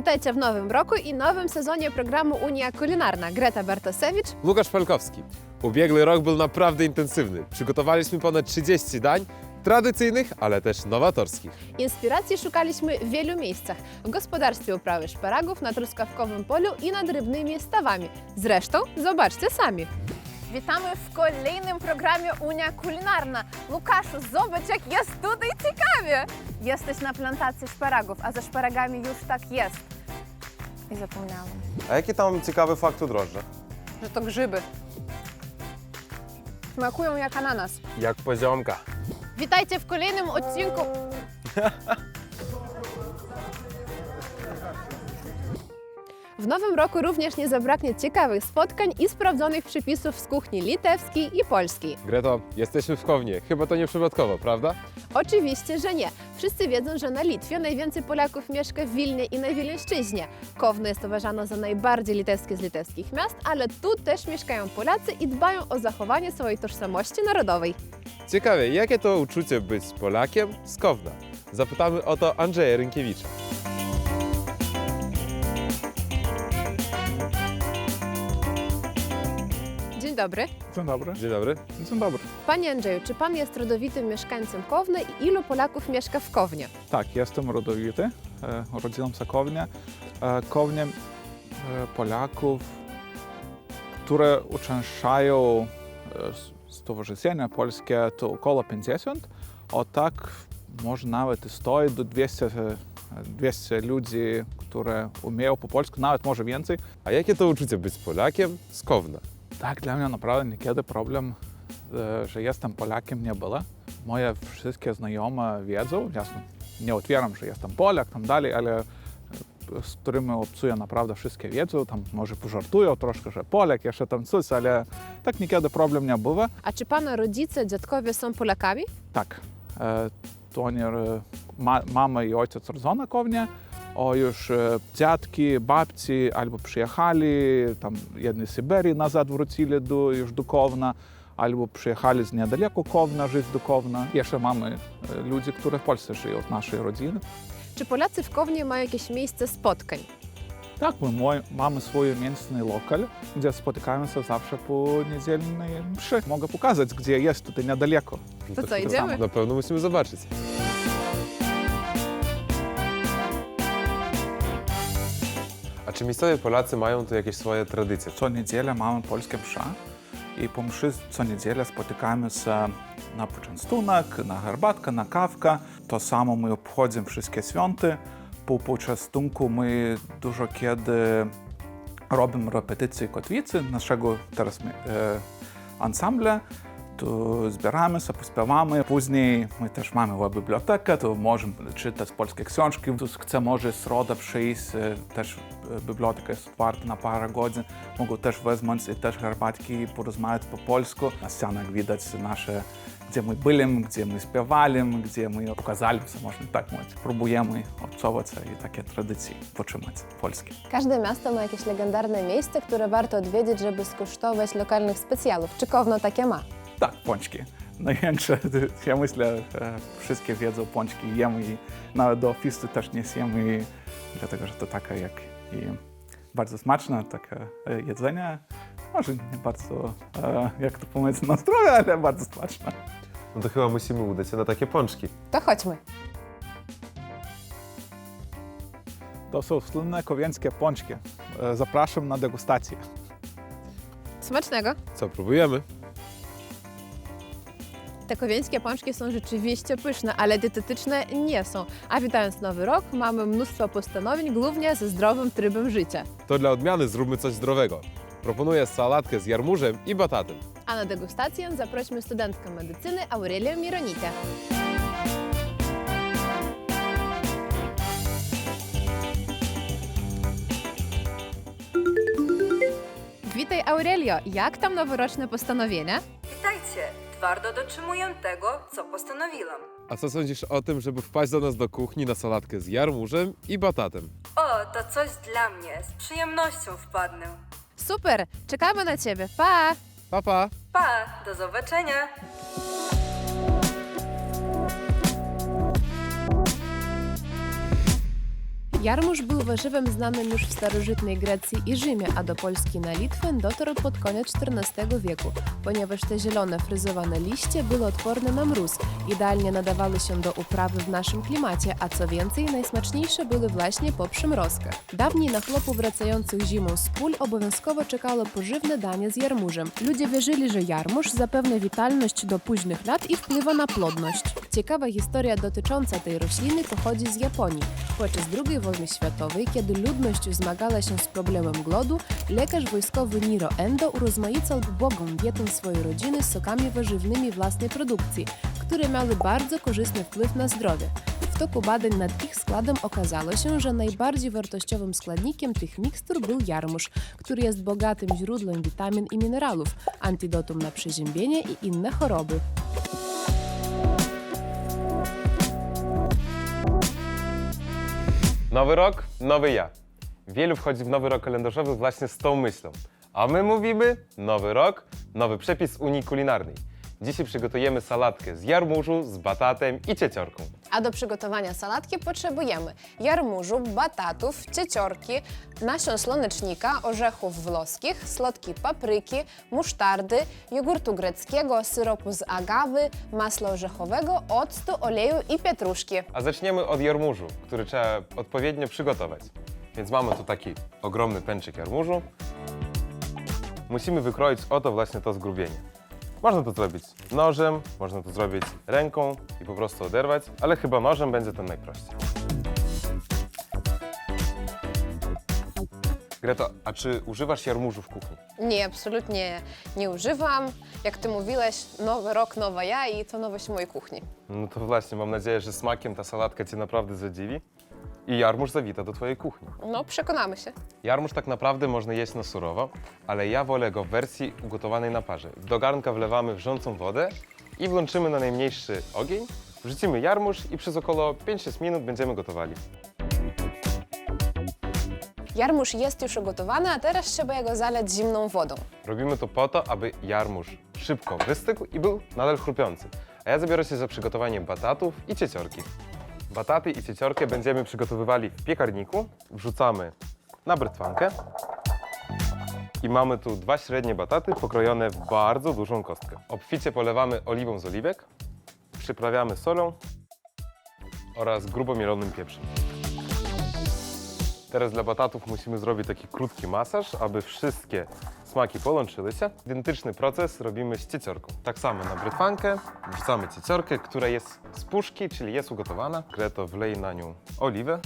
Witajcie w nowym roku i nowym sezonie programu Unia Kulinarna. Greta Bartosewicz. Łukasz Palkowski. Ubiegły rok był naprawdę intensywny. Przygotowaliśmy ponad 30 dań, tradycyjnych, ale też nowatorskich. Inspiracji szukaliśmy w wielu miejscach. W gospodarstwie uprawy szparagów, na truskawkowym polu i nad rybnymi stawami. Zresztą zobaczcie sami. Witamy w kolejnym programie Unia Kulinarna. Łukaszu, zobacz jak jest tutaj ciekawie! Jesteś na plantacji szparagów, a ze szparagami już tak jest. I zapomniałam, A jaki tam ciekawy fakt u drożdża? że to grzyby. Smakują jak ananas. Jak poziomka. Witajcie w kolejnym odcinku. W nowym roku również nie zabraknie ciekawych spotkań i sprawdzonych przepisów z kuchni litewskiej i polskiej. Greto, jesteśmy w Kownie. Chyba to nieprzypadkowo, prawda? Oczywiście, że nie. Wszyscy wiedzą, że na Litwie najwięcej Polaków mieszka w Wilnie i na Wileńszczyźnie. Kowno jest uważano za najbardziej litewskie z litewskich miast, ale tu też mieszkają Polacy i dbają o zachowanie swojej tożsamości narodowej. Ciekawe, jakie to uczucie być Polakiem z Kowna? Zapytamy o to Andrzeja Rynkiewicza. Dobry. Dzień dobry. Dzień dobry. Dzień dobry. Panie Andrzeju, czy pan jest rodowitym mieszkańcem Kowna i ilu Polaków mieszka w Kownie? Tak, jestem rodowity. E, Urodziłem się w Kownie. E, Kownie e, Polaków, które uczęszczają e, s- Stowarzyszenie Polskie, to około 50. O tak może nawet i 100 do 200, e, 200 ludzi, które umieją po polsku, nawet może więcej. A jakie to uczucie być Polakiem z Kowna? Tak, dla mnie naprawdę niekiedy problem, e, że jestem Polakiem, nie było. Moje wszystkie znajome wiedzą, jasno, nie otwieram, że jestem Polak, tam dalej, ale e, z którymi obcuję naprawdę wszystkie wiedzą, tam może pożartują troszkę, że Polak, jeszcze tam coś, ale tak niekiedy problem nie bywa. A czy pana rodzice, dziadkowie są Polakami? Tak, e, to oni, e, mama i ojciec rodzona Kownie, o już e, dziadki, babci albo przyjechali, tam jedni z Syberii nazad wrócili do, już do Kowna, albo przyjechali z niedaleko Kowna, żyć do Kowna. Jeszcze mamy e, ludzi, które w Polsce żyją, z naszej rodziny. Czy Polacy w Kownie mają jakieś miejsce spotkań? Tak, my mamy swój mięsny lokal, gdzie spotykamy się zawsze po niedzielnej mszy. Mogę pokazać, gdzie jest tutaj niedaleko. To co, chyba idziemy? Na pewno musimy zobaczyć. Czy miejscowi Polacy mają tu jakieś swoje tradycje? Co niedzielę mamy polskie msze i po mszy co niedzielę spotykamy się na poczęstunek, na herbatkę, na kawkę. To samo my obchodzimy wszystkie święty. Po poczęstunku my dużo kiedy robimy repetycje kotwicy naszego teraz e, ansambля. To zbieramy się, pośpiewamy. Później my też mamy bibliotekę, to możemy czytać polskie książki. Tu chce może środa przyjść, e, też e, biblioteka jest otwarta na parę godzin. Mogą też wezmąć i też herbatki porozmawiać po polsku. Na ścianach widać nasze, gdzie my byli, gdzie my śpiewali, gdzie my pokazali, co można tak mówić. Próbujemy obcować i takie tradycje potrzymać polskie. Każde miasto ma jakieś legendarne miejsce, które warto odwiedzić, żeby skosztować lokalnych specjalów. Czy Kowno takie ma? Tak, pączki. Największe, ja myślę, e, wszystkie wiedzą pączki jemy i nawet do ofisu też nie zjemy, i- dlatego że to takie jak i bardzo smaczne takie jedzenie. Może nie bardzo, e, jak to powiedzieć, na zdrowie, ale bardzo smaczne. No to chyba musimy udać się na takie pączki. To chodźmy. To są słynne kowiańskie pączki. E, Zapraszam na degustację. Smacznego. Co, próbujemy? Te kowieńskie pączki są rzeczywiście pyszne, ale dietetyczne nie są. A witając Nowy Rok, mamy mnóstwo postanowień, głównie ze zdrowym trybem życia. To dla odmiany zróbmy coś zdrowego. Proponuję sałatkę z jarmużem i batatem. A na degustację zaprośmy studentkę medycyny Aurelię Mironikę. Witaj Aurelio, jak tam noworoczne postanowienia? Witajcie! Twardo dotrzymuję tego, co postanowiłam. A co sądzisz o tym, żeby wpaść do nas do kuchni na salatkę z jarmużem i batatem? O, to coś dla mnie. Z przyjemnością wpadnę. Super, czekamy na Ciebie, pa! Pa, pa! Pa! Do zobaczenia! Jarmuż był warzywem znanym już w starożytnej Grecji i Rzymie, a do Polski na Litwę dotarł pod koniec XIV wieku, ponieważ te zielone fryzowane liście były odporne na mróz, idealnie nadawały się do uprawy w naszym klimacie, a co więcej, najsmaczniejsze były właśnie po przymrozkach. Dawniej na chłopów wracających zimą z pól obowiązkowo czekało pożywne danie z jarmużem. Ludzie wierzyli, że jarmuż zapewnia witalność do późnych lat i wpływa na plodność. Ciekawa historia dotycząca tej rośliny pochodzi z Japonii. Podczas II wojny światowej, kiedy ludność zmagała się z problemem głodu, lekarz wojskowy Niro Endo urozmaicał bogą dietę swojej rodziny sokami warzywnymi własnej produkcji, które miały bardzo korzystny wpływ na zdrowie. W toku badań nad ich składem okazało się, że najbardziej wartościowym składnikiem tych mikstur był jarmuż, który jest bogatym źródłem witamin i minerałów, antidotum na przeziębienie i inne choroby. Nowy rok, nowy ja. Wielu wchodzi w nowy rok kalendarzowy właśnie z tą myślą. A my mówimy nowy rok, nowy przepis Unii Kulinarnej. Dzisiaj przygotujemy salatkę z jarmużu, z batatem i cieciorką. A do przygotowania salatki potrzebujemy jarmużu, batatów, cieciorki, nasion słonecznika, orzechów włoskich, słodkiej papryki, musztardy, jogurtu greckiego, syropu z agawy, masła orzechowego, octu, oleju i pietruszki. A zaczniemy od jarmużu, który trzeba odpowiednio przygotować. Więc mamy tu taki ogromny pęczyk jarmużu. Musimy wykroić oto właśnie to zgrubienie. Można to zrobić nożem, można to zrobić ręką i po prostu oderwać, ale chyba nożem będzie to najprościej. Greto, a czy używasz jarmużu w kuchni? Nie, absolutnie nie używam. Jak ty mówiłeś, nowy rok, nowa ja i to nowość mojej kuchni. No to właśnie, mam nadzieję, że smakiem ta salatka Cię naprawdę zadziwi i jarmuż zawita do Twojej kuchni. No, przekonamy się. Jarmuż tak naprawdę można jeść na surowo, ale ja wolę go w wersji ugotowanej na parze. Do garnka wlewamy wrzącą wodę i włączymy na najmniejszy ogień, wrzucimy jarmuż i przez około 5-6 minut będziemy gotowali. Jarmuż jest już ugotowany, a teraz trzeba jego zalać zimną wodą. Robimy to po to, aby jarmuż szybko wystygł i był nadal chrupiący. A ja zabiorę się za przygotowanie batatów i cieciorki. Bataty i cieciorkę będziemy przygotowywali w piekarniku. Wrzucamy na brytwankę. I mamy tu dwa średnie bataty pokrojone w bardzo dużą kostkę. Obficie polewamy oliwą z oliwek, przyprawiamy solą oraz grubo mielonym pieprzem. Teraz dla batatów musimy zrobić taki krótki masaż, aby wszystkie smaki połączyły się. Identyczny proces robimy z cieciorką. Tak samo na brytwankę wrzucamy cieciorkę, która jest z puszki, czyli jest ugotowana. Greto wlej na nią oliwę.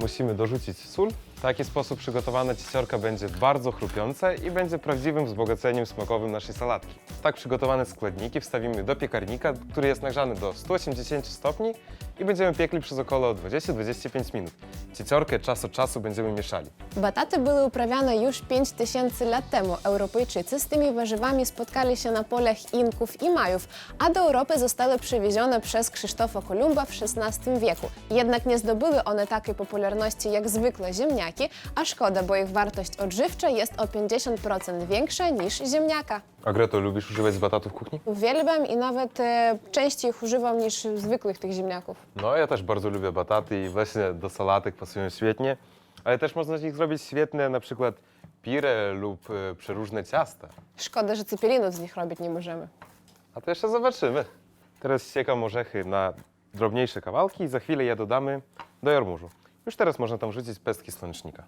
Musimy dorzucić sól. W taki sposób przygotowana cieciorka będzie bardzo chrupiąca i będzie prawdziwym wzbogaceniem smakowym naszej salatki. Tak przygotowane składniki wstawimy do piekarnika, który jest nagrzany do 180 stopni i będziemy piekli przez około 20-25 minut. Cieciorkę czas od czasu będziemy mieszali. Bataty były uprawiane już 5000 lat temu. Europejczycy z tymi warzywami spotkali się na polach Inków i Majów, a do Europy zostały przywiezione przez Krzysztofa Kolumba w XVI wieku. Jednak nie zdobyły one takiej popularności jak zwykle ziemniaki, a szkoda, bo ich wartość odżywcza jest o 50% większa niż ziemniaka. A Greto, lubisz używać batatów w kuchni? Uwielbiam i nawet e, częściej ich używam niż zwykłych tych ziemniaków. No, ja też bardzo lubię bataty i właśnie do salatek pasują świetnie, ale też można z nich zrobić świetne na przykład pire lub e, przeróżne ciasta. Szkoda, że cepelinów z nich robić nie możemy. A to jeszcze zobaczymy. Teraz ściekam orzechy na drobniejsze kawałki i za chwilę je dodamy do jarmużu. Już teraz można tam rzucić pestki słonecznika.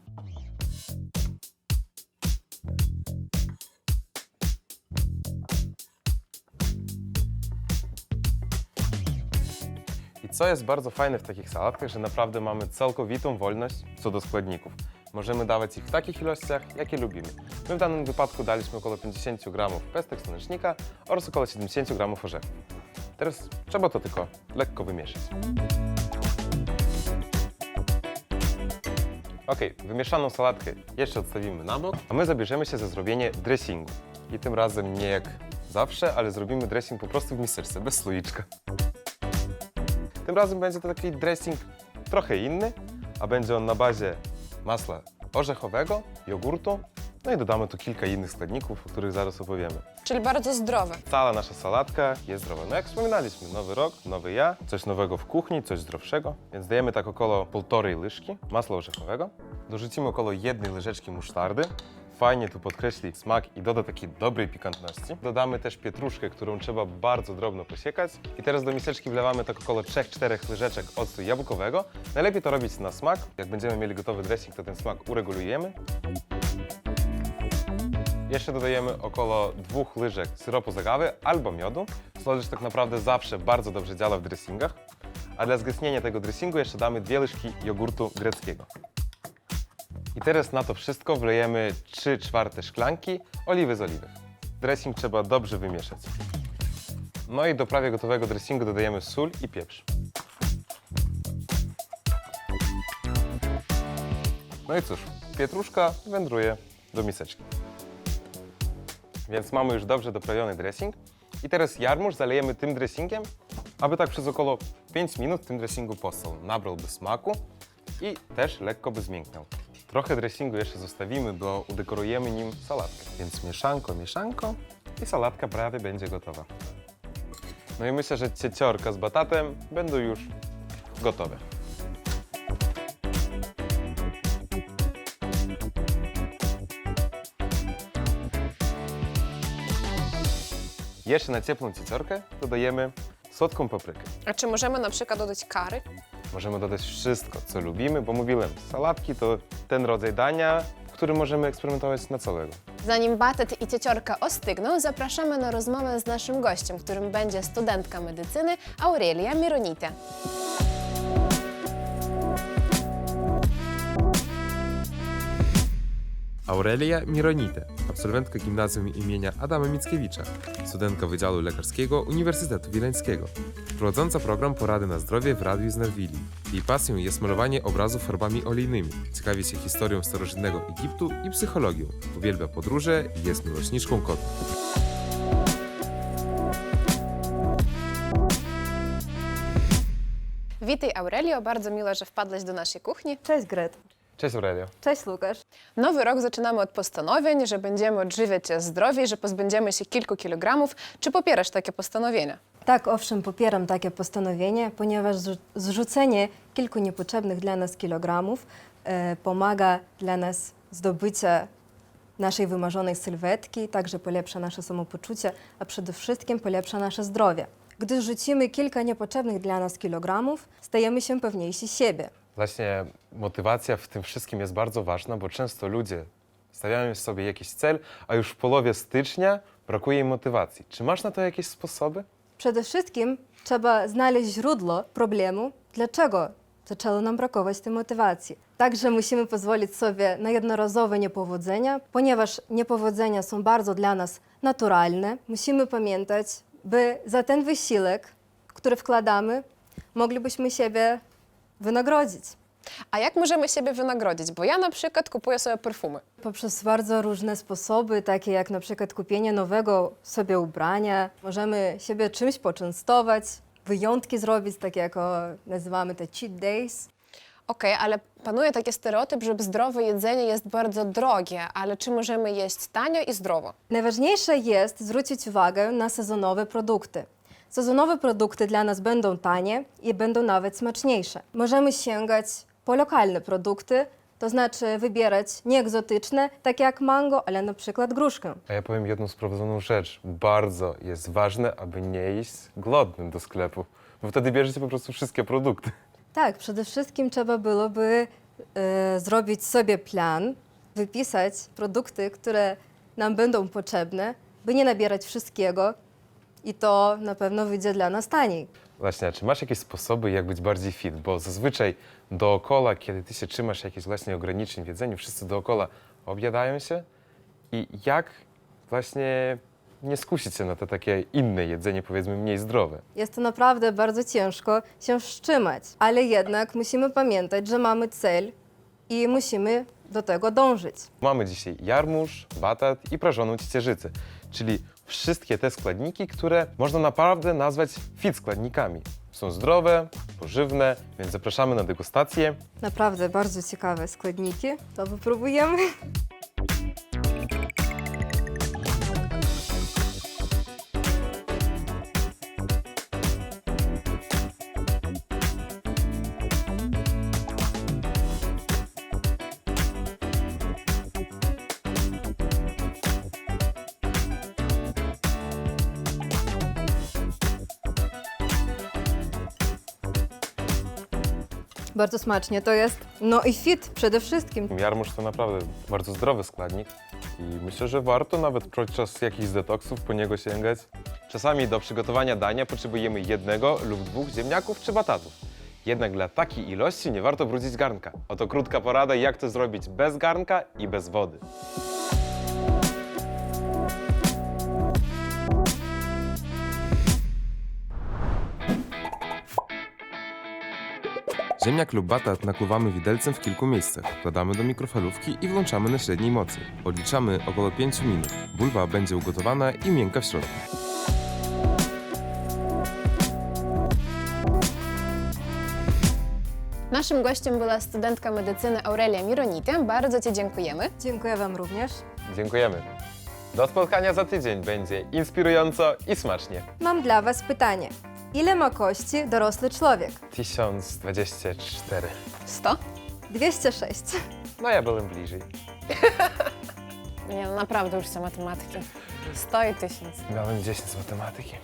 I co jest bardzo fajne w takich sałatkach, że naprawdę mamy całkowitą wolność co do składników. Możemy dawać ich w takich ilościach, jakie lubimy. My w danym wypadku daliśmy około 50 gramów pestek słonecznika oraz około 70 gramów orzechów. Teraz trzeba to tylko lekko wymieszać. Ok, wymieszaną sałatkę jeszcze odstawimy na bok, a my zabierzemy się za zrobienie dressingu. I tym razem nie jak zawsze, ale zrobimy dressing po prostu w miseczce, bez słoiczka. Tym razem będzie to taki dressing trochę inny, a będzie on na bazie masła orzechowego, jogurtu No i dodamy tu kilka innych składników, o których zaraz opowiemy. Czyli bardzo zdrowe. Cała nasza sałatka jest zdrowa. No jak wspominaliśmy, nowy rok, nowy ja, coś nowego w kuchni, coś zdrowszego. Więc dajemy tak około półtorej łyżki masła orzechowego. Dorzucimy około jednej łyżeczki musztardy. Fajnie tu podkreśli smak i doda takiej dobrej pikantności. Dodamy też pietruszkę, którą trzeba bardzo drobno posiekać. I teraz do miseczki wlewamy tak około 3-4 łyżeczek octu jabłkowego. Najlepiej to robić na smak. Jak będziemy mieli gotowy dressing, to ten smak uregulujemy. Jeszcze dodajemy około dwóch łyżek syropu z agawy albo miodu. Słodycz tak naprawdę zawsze bardzo dobrze działa w dressingach. A dla wzmocnienia tego dressingu jeszcze damy dwie łyżki jogurtu greckiego. I teraz na to wszystko wlejemy 3 czwarte szklanki oliwy z oliwek. Dressing trzeba dobrze wymieszać. No i do prawie gotowego dressingu dodajemy sól i pieprz. No i cóż, pietruszka wędruje do miseczki. Więc mamy już dobrze doprawiony dressing. I teraz jarmuż zalejemy tym dressingiem, aby tak przez około 5 minut w tym dressingu postał. Nabrałby smaku i też lekko by zmięknął. Trochę dressingu jeszcze zostawimy, bo udekorujemy nim sałatkę. Więc mieszanko, mieszanko i sałatka prawie będzie gotowa. No i myślę, że cieciorka z batatem będą już gotowe. Jeszcze na cieplą cieciorkę dodajemy słodką paprykę. A czy możemy na przykład dodać kary? Możemy dodać wszystko, co lubimy, bo mówiłem, sałatki to ten rodzaj dania, w którym możemy eksperymentować na całego. Zanim batet i cieciorka ostygną, zapraszamy na rozmowę z naszym gościem, którym będzie studentka medycyny Aurelia Mironite. Aurelia Mironite, absolwentka gimnazjum imienia Adama Mickiewicza, studentka Wydziału Lekarskiego Uniwersytetu Wileńskiego, prowadząca program Porady na zdrowie w Radiu z Narwili. Jej pasją jest malowanie obrazów farbami olejnymi, ciekawi się historią starożytnego Egiptu i psychologią, uwielbia podróże i jest miłośniczką kotów. Witaj Aurelio, bardzo miło, że wpadłeś do naszej kuchni. Cześć Gret. Cześć Aurelio. Cześć Łukasz. Nowy rok zaczynamy od postanowień, że będziemy odżywiać się zdrowiej, że pozbędziemy się kilku kilogramów. Czy popierasz takie postanowienia? Tak, owszem, popieram takie postanowienie, ponieważ zrzu- zrzucenie kilku niepotrzebnych dla nas kilogramów e, pomaga dla nas zdobycia naszej wymarzonej sylwetki, także polepsza nasze samopoczucie, a przede wszystkim polepsza nasze zdrowie. Gdy rzucimy kilka niepotrzebnych dla nas kilogramów, stajemy się pewniejsi siebie. Właśnie motywacja w tym wszystkim jest bardzo ważna, bo często ludzie stawiają sobie jakiś cel, a już w połowie stycznia brakuje im motywacji. Czy masz na to jakieś sposoby? Przede wszystkim trzeba znaleźć źródło problemu, dlaczego zaczęło nam brakować tej motywacji. Także musimy pozwolić sobie na jednorazowe niepowodzenia, ponieważ niepowodzenia są bardzo dla nas naturalne. Musimy pamiętać, by za ten wysiłek, który wkładamy, moglibyśmy siebie wynagrodzić. A jak możemy siebie wynagrodzić? Bo ja na przykład kupuję sobie perfumy. Poprzez bardzo różne sposoby, takie jak na przykład kupienie nowego sobie ubrania. Możemy siebie czymś poczęstować, wyjątki zrobić, takie jak o, nazywamy to cheat days. Okej, ale panuje taki stereotyp, że zdrowe jedzenie jest bardzo drogie, ale czy możemy jeść tanio i zdrowo? Najważniejsze jest zwrócić uwagę na sezonowe produkty. Sezonowe produkty dla nas będą tanie i będą nawet smaczniejsze. Możemy sięgać po lokalne produkty, to znaczy wybierać nie egzotyczne, takie jak mango, ale na przykład gruszkę. A ja powiem jedną sprowadzoną rzecz. Bardzo jest ważne, aby nie iść głodnym do sklepu, bo wtedy bierzecie po prostu wszystkie produkty. Tak, przede wszystkim trzeba byłoby e, zrobić sobie plan, wypisać produkty, które nam będą potrzebne, by nie nabierać wszystkiego i to na pewno wyjdzie dla nas taniej. Właśnie, a czy masz jakieś sposoby, jak być bardziej fit? Bo zazwyczaj dookoła, kiedy ty się trzymasz jakichś właśnie ograniczeń w jedzeniu, wszyscy dookoła objadają się i jak właśnie nie skusić się na to takie inne jedzenie, powiedzmy mniej zdrowe? Jest to naprawdę bardzo ciężko się wstrzymać, ale jednak musimy pamiętać, że mamy cel i musimy do tego dążyć. Mamy dzisiaj jarmuż, batat i prażoną ciecierzycę, czyli wszystkie te składniki, które można naprawdę nazwać fit składnikami. Są zdrowe, pożywne, więc zapraszamy na degustację. Naprawdę bardzo ciekawe składniki, to wypróbujemy. Bardzo smacznie to jest. No i fit przede wszystkim. Jarmuż to naprawdę bardzo zdrowy składnik i myślę, że warto nawet podczas jakichś detoksów po niego sięgać. Czasami do przygotowania dania potrzebujemy jednego lub dwóch ziemniaków czy batatów. Jednak dla takiej ilości nie warto brudzić garnka. Oto krótka porada, jak to zrobić bez garnka i bez wody. Ziemniak lub batat nakłuwamy widelcem w kilku miejscach. Wkładamy do mikrofalówki i włączamy na średniej mocy. Odliczamy około 5 minut. Bulwa będzie ugotowana i miękka w środku. Naszym gościem była studentka medycyny Aurelia Mironite. Bardzo Ci dziękujemy. Dziękuję Wam również. Dziękujemy. Do spotkania za tydzień. Będzie inspirująco i smacznie. Mam dla Was pytanie. Ile ma kości dorosły człowiek? 1024. 100? 206. No ja byłem bliżej. Nie, no naprawdę już są matematyki. 100 i 1000. Miałem 10 z matematyki.